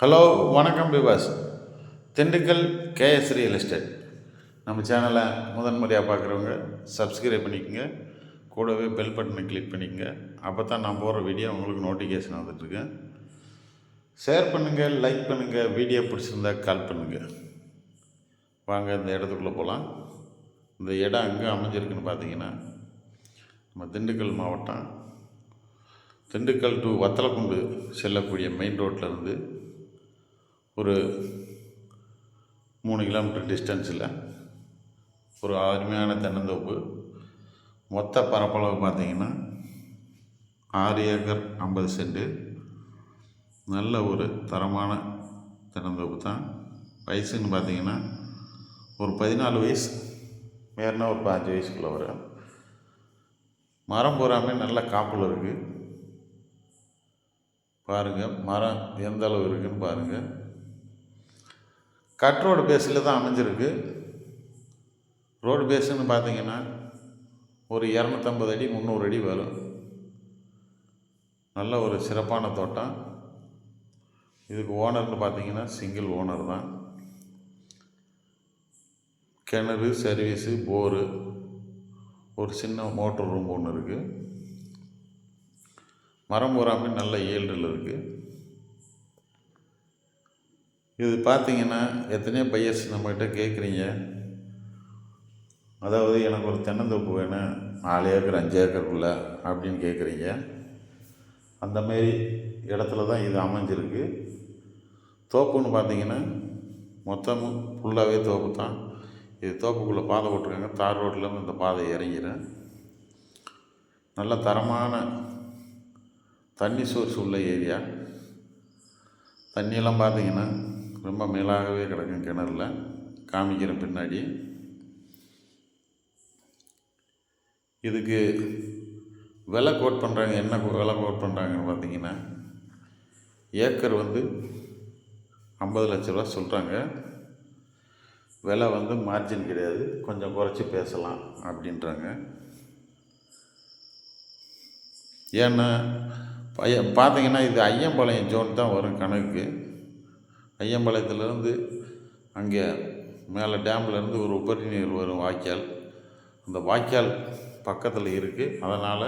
Hello வணக்கம் பிபாஸ் Dindigul KS real estate. நம்ம சேனலை முதன்முறையாக பார்க்குறவங்க சப்ஸ்கிரைப் பண்ணிக்கோங்க. கூடவே பெல் பட்டனை கிளிக் பண்ணிக்கோங்க. அப்போ தான் நான் போகிற வீடியோ உங்களுக்கு நோட்டிஃபிகேஷன் வந்துட்டுருக்கு. ஷேர் பண்ணுங்கள் லைக் பண்ணுங்கள் வீடியோ பிடிச்சிருந்தா கால் பண்ணுங்கள் வாங்க இந்த இடத்துக்குள்ளே போகலாம். இந்த இடம் எங்கே அமைஞ்சிருக்குன்னு பார்த்தீங்கன்னா நம்ம திண்டுக்கல் மாவட்டம். திண்டுக்கல் டு வத்தலக்குண்டு செல்லக்கூடிய மெயின் ரோட்டில் இருந்து ஒரு மூணு கிலோமீட்டர் டிஸ்டன்ஸில் ஒரு அருமையான தென்னந்தோப்பு. மொத்த பரப்பளவு பார்த்தீங்கன்னா ஆறு ஏக்கர் ஐம்பது சென்ட்டு நல்ல ஒரு தரமான தென்னந்தோப்பு தான். வயசுன்னு பார்த்தீங்கன்னா ஒரு பதினாலு வயசு மேற்னா ஒரு பாஞ்சு வயசுக்குள்ளே வரும் மரம் பூராமே நல்ல காப்பில் இருக்குது பாருங்கள் மரம் எந்த அளவு இருக்குதுன்னு பாருங்கள் கட் ரோடு பேஸில் தான் அமைஞ்சிருக்கு. ரோடு பேஸுன்னு பார்த்தீங்கன்னா ஒரு இரநூத்தம்பது அடி முந்நூறு அடி வரும். நல்ல ஒரு சிறப்பான தோட்டம். இதுக்கு ஓனர்னு பார்த்தீங்கன்னா சிங்கிள் ஓனர் தான். கிணறு சர்வீஸு போரு ஒரு சின்ன மோட்டர் ரூம் ஒன்று இருக்குது மரம் பூராமே நல்ல ஈல்டில் இருக்குது இது பார்த்தீங்கன்னா எத்தனையோ பையர்ஸ் நம்மகிட்ட கேட்குறீங்க. அதாவது எனக்கு ஒரு தென்னந்தோப்பு வேணும் நாலு ஏக்கர் அஞ்சு ஏக்கருக்குள்ள அப்படின்னு கேட்குறீங்க. அந்த மாரி இடத்துல தான் இது அமைஞ்சிருக்கு. தோப்புன்னு பார்த்தீங்கன்னா மொத்தமும் ஃபுல்லாகவே தோப்பு தான். இது தோப்புக்குள்ளே பாதை போட்டிருக்காங்க தார் ரோட்டில் இந்த பாதை இறங்கிறேன் நல்ல தரமான தண்ணி சோர்ஸ் உள்ள ஏரியா. தண்ணியெல்லாம் பார்த்தீங்கன்னா ரொம்ப மேலாகவே கிடக்கும் கிணறுல. காமிக்கிற பின்னாடி. இதுக்கு விலை கோட் பண்ணுறாங்க என்ன விலை கோட் பண்ணுறாங்கன்னு பார்த்தீங்கன்னா ஏக்கர் வந்து ஐம்பது லட்ச ரூபா சொல்கிறாங்க விலை வந்து மார்ஜின் கிடையாது. கொஞ்சம் குறைச்சி பேசலாம் அப்படின்றாங்க. ஏன்னா பைய பார்த்தீங்கன்னா இது ஐயம்பாளையம் ஜோன் தான் வரும் கணக்கு. ஐயம்பாளையத்துலேருந்து அங்கே மேலே டேம்லேருந்து ஒரு உபரி நீர் வரும் வாய்க்கால். அந்த வாய்க்கால் பக்கத்தில் இருக்குது அதனால்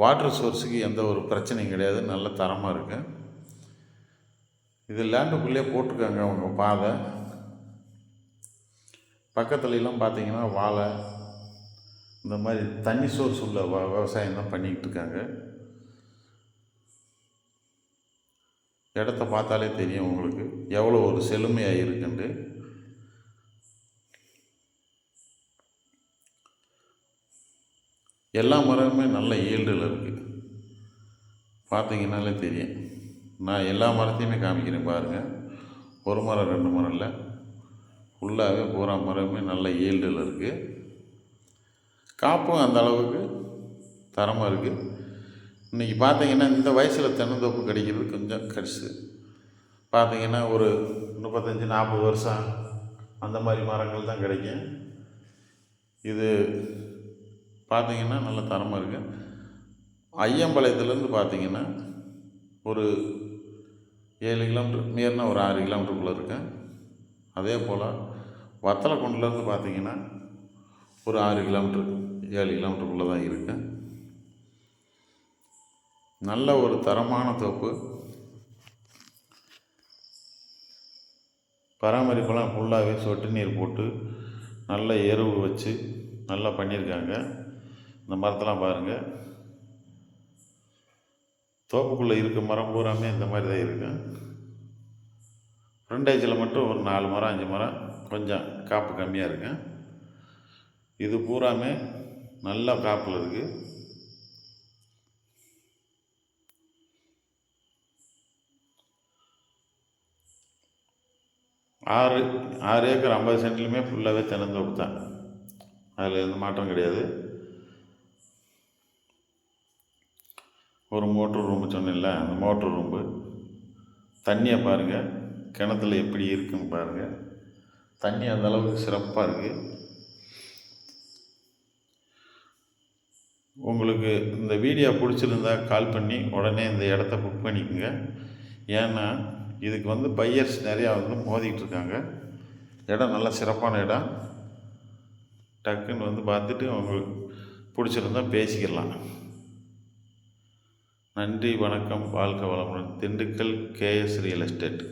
வாட்டர் சோர்ஸுக்கு எந்த ஒரு பிரச்சனையும் கிடையாது. நல்ல தரமாக இருக்குது இது லேண்டுக்குள்ளே போட்டிருக்காங்க அவங்க பாதை. பக்கத்துலலாம் பார்த்தீங்கன்னா வாழை இந்த மாதிரி தண்ணி சோர்ஸ் உள்ள வ விவசாயம் தான் பண்ணிக்கிட்டு இருக்காங்க. இடத்த பார்த்தாலே தெரியும் உங்களுக்கு. எவ்வளோ ஒரு செழுமையாக இருக்குன்ட்டு எல்லா மரமுமே நல்ல ஈல்டில் இருக்குது பார்த்தீங்கன்னாலே தெரியும். நான் எல்லா மரத்தையுமே காமிக்கிறேன் பாருங்கள் ஒரு மரம் ரெண்டு மரம் இல்லை. ஃபுல்லாகவே பூரா மரமே நல்ல ஈல்டில் இருக்குது காப்பும் அந்த அளவுக்கு தரமாக இருக்குது இன்றைக்கி பார்த்தீங்கன்னா இந்த வயசில் தென்னந்தோப்பு கிடைக்கிறது கொஞ்சம் கடிசு பார்த்தீங்கன்னா ஒரு முப்பத்தஞ்சு நாற்பது வருஷம் அந்த மாதிரி மரங்கள் தான் கிடைக்கும். இது பார்த்தீங்கன்னா நல்ல தரமாக இருக்குது ஐயம்பாளையத்துலேருந்து பார்த்தீங்கன்னா ஒரு ஏழு கிலோமீட்டர் மீறினா ஒரு ஆறு கிலோமீட்டருக்குள்ளே இருக்கேன் அதே போல் வத்தலக்குண்டுலேருந்து பார்த்தீங்கன்னா ஒரு ஆறு கிலோமீட்டர் ஏழு கிலோமீட்டருக்குள்ளே தான் இருக்கேன் நல்ல ஒரு தரமான தோப்பு. பராமரிப்பெல்லாம் ஃபுல்லாகவே சொட்டு நீர் போட்டு நல்ல எருவு வச்சு நல்லா பண்ணியிருக்காங்க. இந்த மரத்தெல்லாம் பாருங்கள் தோப்புக்குள்ளே இருக்க மரம் பூராமே இந்த மாதிரி தான் இருக்கும் ஃப்ரண்டேஜில் மட்டும் ஒரு நாலு மரம் அஞ்சு மரம் கொஞ்சம் காப்பு கம்மியாக இருக்கும் இது பூராமே நல்ல காப்பில் இருக்குது ஆறு ஆறு ஏக்கர் ஐம்பது சென்ட்லையுமே ஃபுல்லாகவே தென்னந்தோப்பு தான். அதில் எந்த மாற்றம் கிடையாது. ஒரு மோட்ரு ரூம்பு சொன்னேன்ல அந்த மோட்ரு ரூம்பு தண்ணியை பாருங்கள் கிணத்துல எப்படி இருக்குன்னு பாருங்கள் தண்ணி அந்த அளவுக்கு சிறப்பாக இருக்குது உங்களுக்கு இந்த வீடியோ பிடிச்சிருந்தா கால் பண்ணி உடனே இந்த இடத்த புக் பண்ணிக்கோங்க. ஏன்னா இதுக்கு வந்து பையர்ஸ் நிறையா வந்து மோதிக்கிட்டு இருக்காங்க இடம் நல்ல சிறப்பான இடம். டக்குன்னு வந்து பார்த்துட்டு அவங்களுக்கு பிடிச்சிருந்தா பேசிக்கலாம். நன்றி வணக்கம் வாழ்க வளமுடன். Dindigul KS real estate.